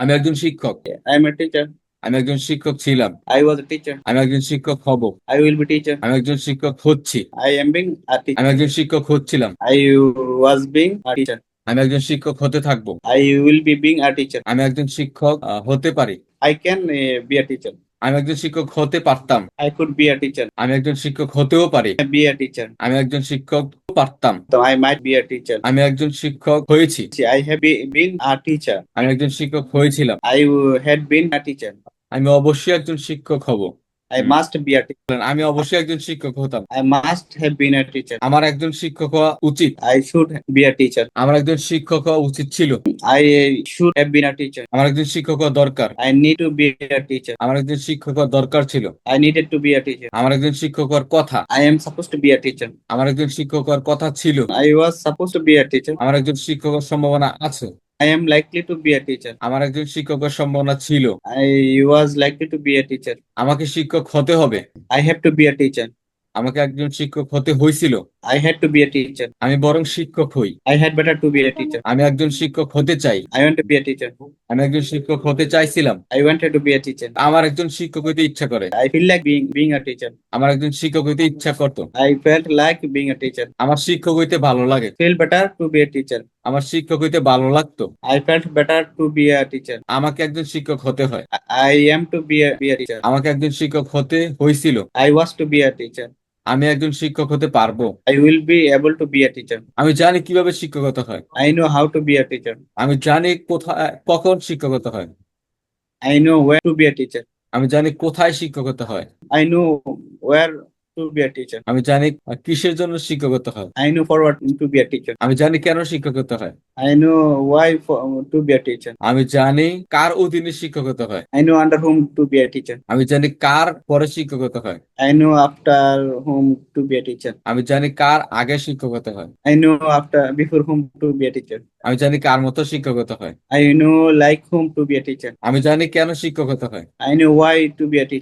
আমি একজন শিক্ষক। আমি একজন শিক্ষক ছিলাম। আই ওয়াজ টিচার আমি একজন শিক্ষক হব। আই উইল বি টিচার আমি একজন শিক্ষক হচ্ছি। আই এম বিং আমি একজন শিক্ষক হচ্ছিলাম। I was being a teacher আমি একজন শিক্ষক হতে থাকব। I will be being a teacher আমি একজন শিক্ষক হতে পারি। I can be a teacher আমি একজন শিক্ষক হতে পারতাম। I could be a teacher আমি একজন শিক্ষক হতেও পারি। Be a teacher teacher. আমি একজন শিক্ষক পারতাম। তো I might be a teacher আমি একজন শিক্ষক হয়েছি। I have been a teacher আমি একজন শিক্ষক হয়েছিলাম। I had been a teacher আমি অবশ্যই একজন শিক্ষক হব। আমি অবশ্যই একজন শিক্ষক হতাম। I must have been a teacher আমার একজন শিক্ষক হওয়া উচিত। I should be a teacher আমার একজন শিক্ষক হওয়া উচিত ছিল। I should have been teacher আমার একজন শিক্ষক দরকার। I need be a teacher আমার একজন শিক্ষক দরকার ছিল। I needed to be a teacher আমার একজন শিক্ষক কথা। I am suppose to be a teacher আমার একজন শিক্ষক কথা ছিল। I was suppose to be a teacher আমার একজন শিক্ষক সম্ভাবনা আছে। I am likely to be a teacher আমার একজন শিক্ষকের সম্ভাবনা ছিল। I was likely to be teacher আমাকে শিক্ষক হতে হবে। I have to be a teacher আমাকে একজন শিক্ষক হতে হয়েছিল। I had to be a teacher আমি বরং শিক্ষক হই I had better to be a teacher আমি একজন শিক্ষক হতে চাই আই টু এ টিচার আমি একজন শিক্ষক হতে চাইছিলাম আই ওয়ান্টেড আমার একজন শিক্ষক হইতে ইচ্ছা করে I feel like being being a teacher আমার একজন শিক্ষক হতে ইচ্ছা করত I felt like being a teacher আমার শিক্ষক হতে ভালো লাগে feel better to be a teacher আমার শিক্ষক হইতে ভালো লাগতো I felt better to be a teacher আমাকে একজন শিক্ষক হতে হয় I am to be a teacher আমাকে একজন শিক্ষক হতে হয়েছিল I was to be a teacher আমি একজন শিক্ষক হতে পারব। I will be able to be a teacher আমি জানি কীভাবে শিক্ষকতা হয়। I know how to be a teacher আমি জানি কোথায় কখন শিক্ষকতা হয়। I know where to be a teacher আমি জানি কোথায় শিক্ষক শিক্ষকতা হয়। আই নো ওয়্যার আমি জানি কিসের জন্য শিক্ষকতা হয়? টিচার আমি জানি কেন শিক্ষকতা হয়। টিচার আমি জানি কার অধীনে শিক্ষকতা হয়। I know under whom to be teacher আমি জানি কার পরে শিক্ষকতা হয়। I know after whom to be teacher আমি জানি কার আগে শিক্ষকতা হয়। I know after before whom to be teacher আমি জানি কার মতো শিক্ষকতা হয়। I know like whom to be teacher আমি জানি কেন শিক্ষকতা হয়। I know why to be teacher